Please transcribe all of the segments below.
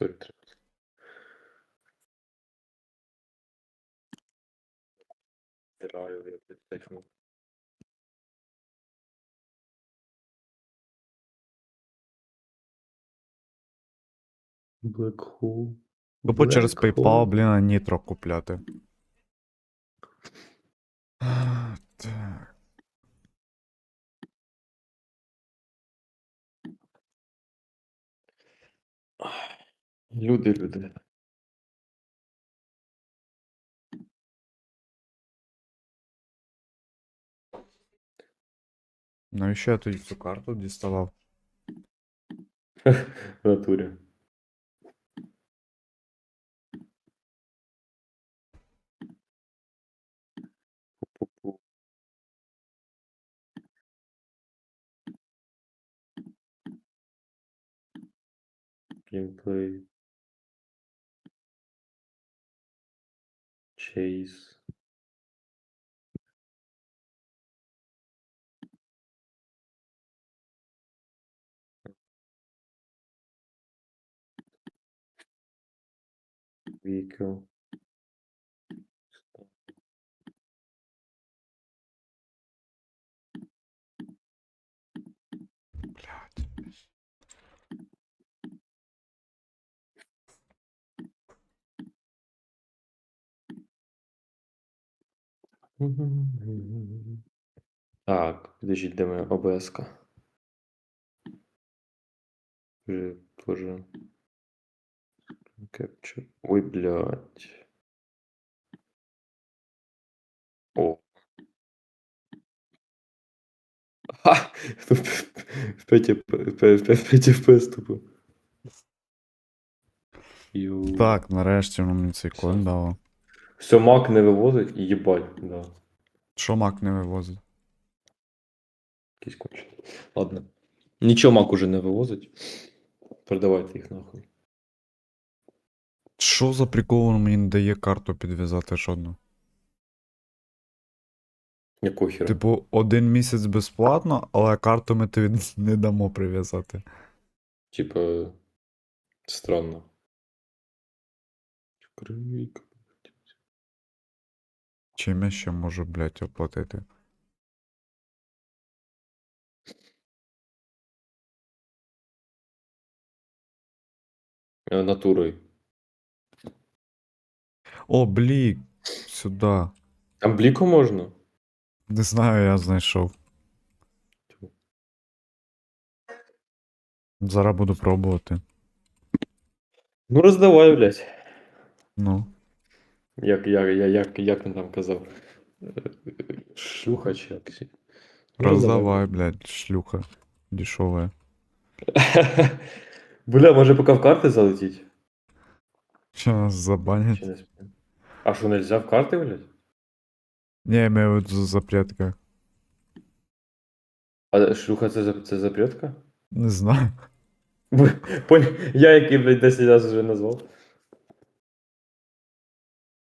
Сорі, треба. Я. Black Hole. Через Black PayPal, Hole. блін, а нітро купляти. А, Так. Люди, люди. Навіщо я тоді цю карту діставав? В натурі. Пу-пу-пу. Gameplay. Chase. Vehicle. Так, подождіть, де моя ОБС-ка? Вже тоже. Capture. Ой, блядь. О. Ха! В 5 FPS тупо. Так, нарешті воно мені цей код дало. Все, мак не вивозить, і їбать, да. Що мак не вивозить? Якийсь кончений. Ладно. Нічого мак уже не вивозить. Продавайте їх нахуй. Що за прикол мені не дає карту підв'язати жодну? Якого хіра? Типу, один місяць безплатно, але карту ми тобі не дамо прив'язати. Типа. Странно. Крик. Чим я ще можу, блядь, оплатити? Е, Натурою. О, блік! Сюди. Там бліку можна? Не знаю, я знайшов. Зараз буду пробувати. Ну роздавай, блядь. Ну. Як, як, як, як, як він там казав? Шлюха чи як? сі? Роздавай, блядь, шлюха. Дешевая. Бля, може поки в карти залетіть? Що нас забанять? Чи не? А що, нельзя в карти, блядь? Не, я имею в виду запретка. А шлюха це, за- це запретка? Не знаю. Понял, я який, блядь, 10 разів вже назвав.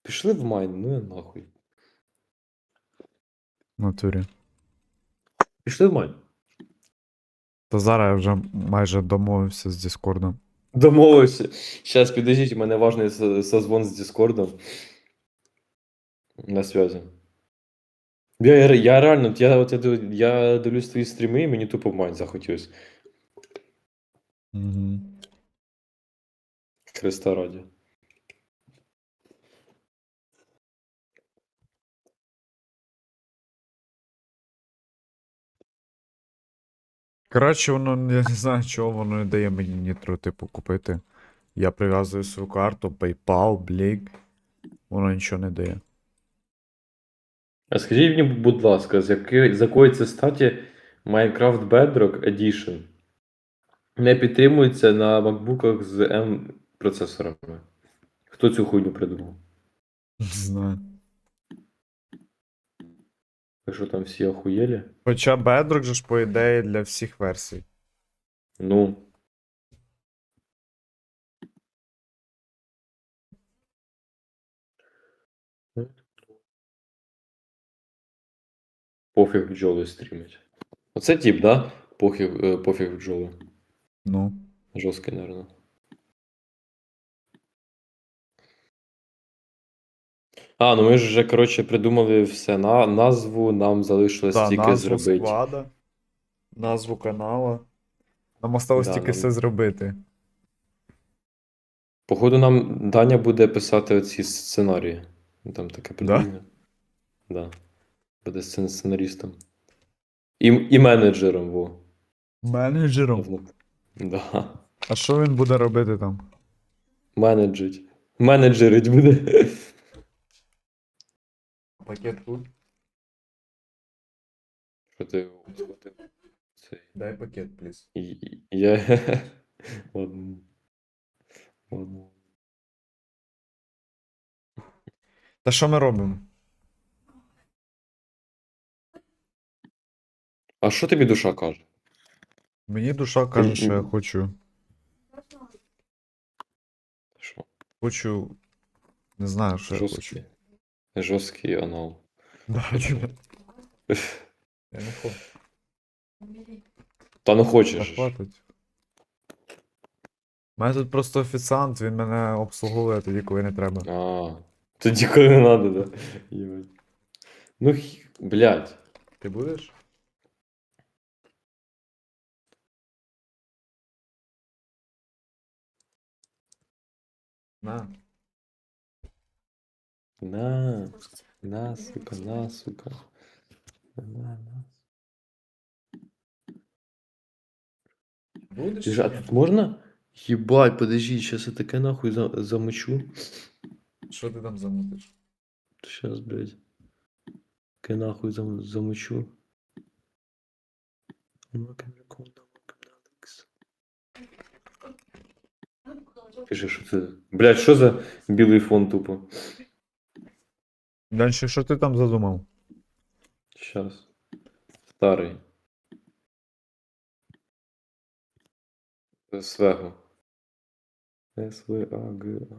Пішли в майн, ну я нахуй. В натурі. Пішли в майн. Та зараз я вже майже домовився з Діскордом. Домовився. Сейчас, підождіть, у мене важний со- созвон з Дискордом. На связі. Я, я, я реально, от я, от я, див- я дивлюсь твої стріми, і мені тупо в майн захотілось. Угу. Христа раді. Коротше, воно я не знаю, чого воно не дає мені нітро, типу, купити. Я прив'язую свою карту, PayPal, Блік. Воно нічого не дає. А скажіть мені, будь ласка, з, якої, з якої це статі Minecraft Bedrock Edition не підтримується на макбуках з M процесорами? Хто цю хуйню придумав? Не знаю. Ви що там всі охуєлі? Хоча Bedrock же ж, по ідеї, для всіх версій. Ну. Пофіг бджоли стрімять. Оце тип, да? Пофіг, е, пофіг бджоли. Ну. Жорсткий, наверное. А, ну ми ж вже, коротше, придумали все на назву, нам залишилось Да, тільки назву зробити. сквада, назву канала. Нам осталось Да, тільки нам- все зробити. Походу, нам Даня буде писати оці сценарії. Ну, Там таке придумано. Да. Буде сцен- сценарістом. І, і менеджером, во. Менеджером. Да. А що він буде робити там? Менеджить. Менеджерить буде. Пакет тут. Що ти схватив? Цей. Дай пакет, пліз. Я. Ладно. Ладно. Та що ми робимо? А що тобі душа каже? Мені душа каже, що я хочу. Що? Хочу. Не знаю, що я хочу. Жорсткий. Анал. Да, типа, я не хочу. Та ну хочеш. хватить. У мене тут просто офіціант, він мене обслуговує тоді, коли не треба. А, тоді коли не надо, да? Єбать. Ну, х- блядь. Ти будеш? На. На, на, сука, на, сука. На, на. Будеш? Ти ж, а тут можна? Єбать, подожди, сейчас я таке нахуй за- замочу. Що ти там замутиш? Сейчас, блядь. Таке нахуй зам, замочу. Ну, Пиши, що це. Блядь, що за білий фон тупо? Дальше, що ти там задумав? Сейчас. Старий. Свего. С В А Г А.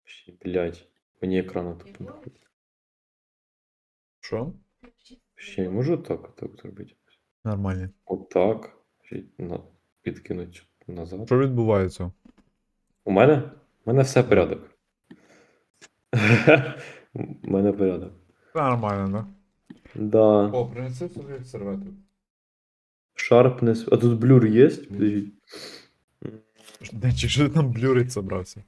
Вообще, блядь. Мені екрана тупо не хватить. Що? Вообще, я можу так, так зробити? Нормально. Отак. Ще підкинуть назад. Що відбувається? У мене? У мене все порядок. У мене порядок. Нормально, да? Да. О, принеси собі сервету. Sharpness. А тут блюр є? Подождіть. Не, чи що ти там блюрить собрався?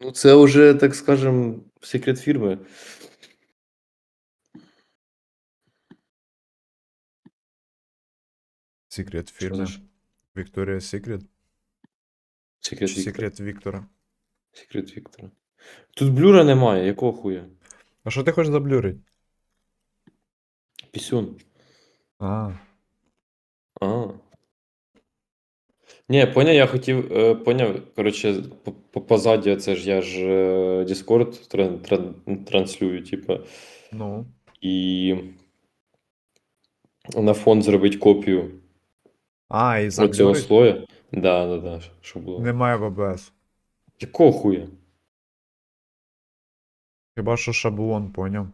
Ну, це вже, так скажем, секрет фірми. Секрет Що фірми. ш- Вікторія Секрет. Секрет секрет Віктора. Секрет Віктора. Тут блюра немає, якого хуя? А що ти хочеш заблюрить? Пісюн. А, А. Ні, поняв, я хотів, е, поняв, коротше, по- по- позаді це ж я ж е, Discord тран, тран, транслюю, типу, ну. і на фон зробити копію А, і оцього заблюрить? слоя. Да, да, да, щоб було. Немає в ОБС. Якого хуя? Хіба що шаблон, поняв?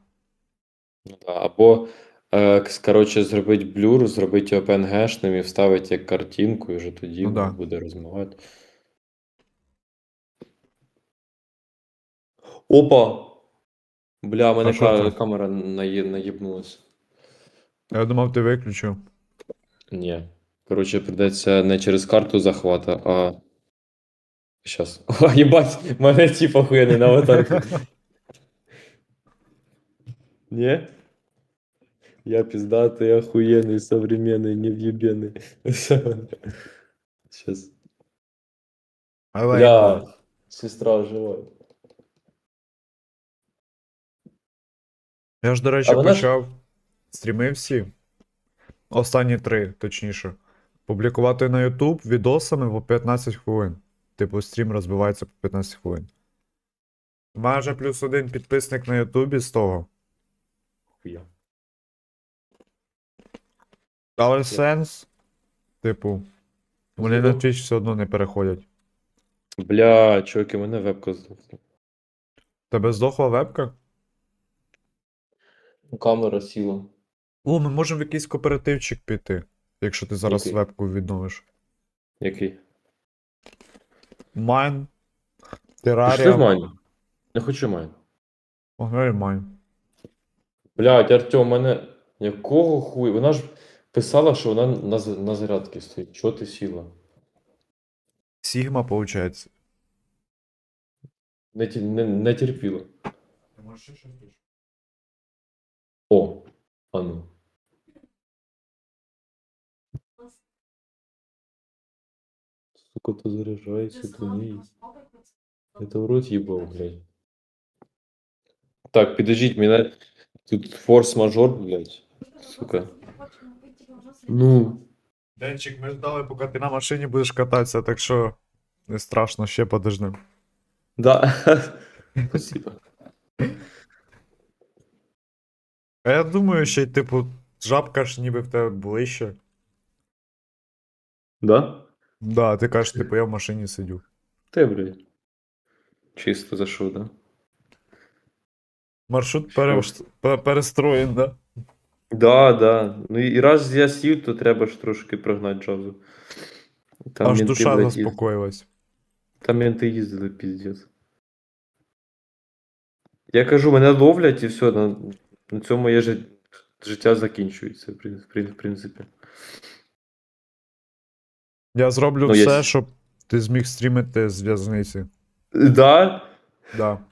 Ну, да. Або, е, коротше, зробити блюр, зробити PNG-шним і вставити як картинку, і вже тоді Ну да. буде розмивати. Опа! Бля, в мене А що ка- там? камера наї- наїбнулась. Я думав, ти виключив. Ні. Коротше, придеться не через карту захвата, а. Щас. О, їбать, в мене тип охуєнний на аватарці. Не? Я пиздатый, охуенный, современный, невъебенный. Сейчас. Але Бля, сестра жива. я ж, до речі, А вона ж- почав стріми всі. Останні три, точніше. Публікувати на YouTube відосами по 15 хвилин. Типу, стрім розбивається по 15 хвилин. Вже плюс один підписник на Ютубі з того. Хуя. Але сенс. Типу, вони на. Twitch все одно не переходять. Бля, чуваки, у мене вебка здохла. Тебе здохла вебка? Камера сіла. О, ми можемо в якийсь кооперативчик піти, якщо ти зараз Який? вебку відновиш. Який? Майн. Пішли в Терарія. Майну. Не хочу Майн. Погнали Майн. Блядь, Артем, мене. Якого хуй? Вона ж писала, що вона на, з- на зарядці стоїть. Чого ти сіла? Сігма, виходить. Не, ті- не, не терпіла. О, а ну. Сука, то заряджається до неї. Это в рот їбав, блядь. Так, підождіть, мене тут форс-мажор, блядь. Сука. Ну. Денчик, ми ждали, поки ти на машині будеш кататися, так що не страшно, ще подождем. Да. Спасибо. А я думаю, ще й, типу, жабка ж ніби в тебе ближче. Да? Да, ти кажеш, типу, я в машині сидю. Ти, блядь. Чисто зайшов, да? Маршрут пере... перестроєн, да? Да, да. Ну і раз я сів, то треба ж трошки прогнати джазу. Там Аж менти, душа блядь, їз- заспокоїлась. Там менти їздили, піздець. Я кажу, мене ловлять і все, на, на цьому жит- життя закінчується, в прин- в принципі. Я зроблю Ну, все, с- щоб ти зміг стрімити з в'язниці. Да? Да.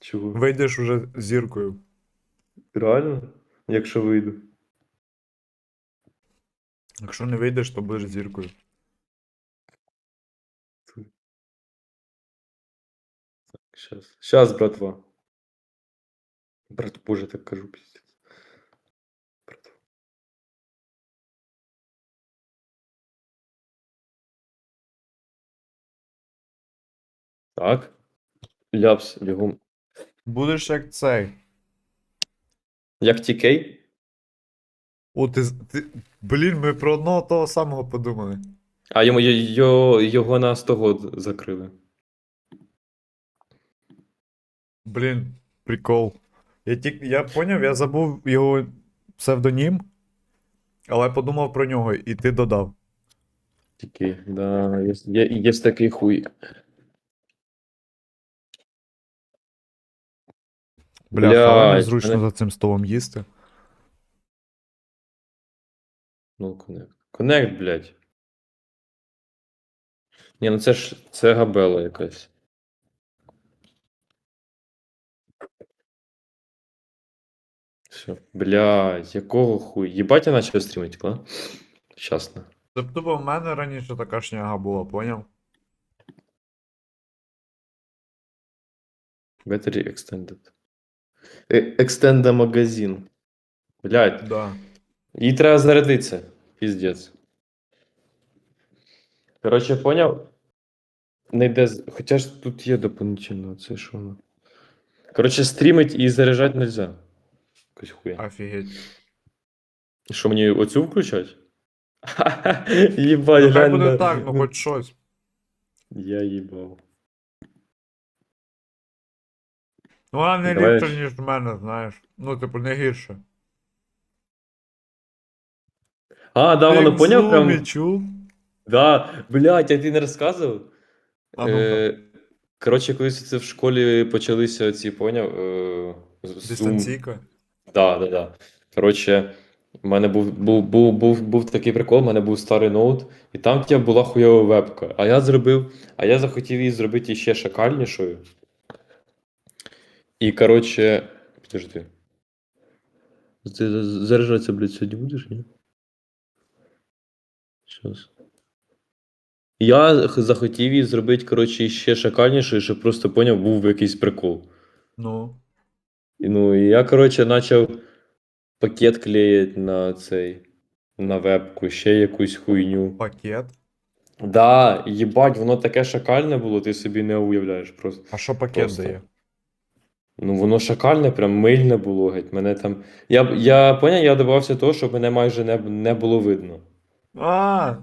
Чого? Вийдеш уже зіркою. Реально? Якщо вийду. Якщо не вийдеш, то будеш зіркою. Так, Щас. Щас, братва. Брат, боже, так кажу, піздець. Так. Ляпс, бігом. Будеш як цей. Як TK? О, ти, ти. Блін, ми про одного того самого подумали. А йому й- його, його на 100 год закрили. Блін, прикол. Я тільки. Я поняв, я забув його псевдонім, але подумав про нього, і ти додав. TK, да, є, є, є такий хуй. Бля, але Блядь, незручно мене- за цим столом їсти. Ну, коннект. Коннект, блядь. Ні, ну це ж це габела якась. Все. Блядь, якого хуй? Єбать, я начав стрімити, кла? Щасно. Тобто в мене раніше така шняга була, поняв? Battery extended. Е- Extenda магазин. Блядь, Да. їй треба зарядитися. Піздець. Коротше, поняв? Не йде. з- Хоча ж тут є дополнительно, це що воно. Коротше, стрімить і заряджати нельзя. Якось хуя. Офігеть. Що мені оцю включать? Єбать, Ну, хай глянь буде на- так, ну хоч щось. Я їбав. Ну, вона не Давай. ніж в мене, знаєш. Ну, типу, не гірше. А, да, воно поняв прям. Чув? Да, блядь, а ти не розказував? А ну-ка. Е, коротше, колись це в школі почалися ці, поняв? Е, з- Zoom. Дистанційка. Да, да, да. Коротше, в мене був, був, був, був, був такий прикол, в мене був старий ноут, і там в тебе була хуйова вебка. А я зробив, а я захотів її зробити ще шакальнішою. І, коротше, підожди. Ти за- заряджатися, блядь, сьогодні будеш, ні? Щас. Я захотів її зробити, коротше, ще шакальнішою, щоб просто поняв, був якийсь прикол. Ну. І, ну, і я, коротше, почав пакет клеїти на цей, на вебку, ще якусь хуйню. Пакет. Да, їбать, воно таке шакальне було, ти собі не уявляєш просто. А що пакет Просто. дає? Ну, воно шакальне, прям мильне було геть. Мене там. Я, я поняв, я добавився того, щоб мене майже не, не було видно. А,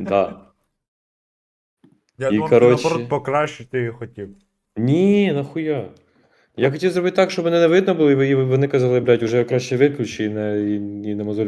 Да. я І, думав, коротше- ти наоборот покращити її хотів. Ні, нахуя. Я хотів зробити так, щоб мене не видно було, і і вони казали, блядь, уже краще виключи і не, і, і не мозоль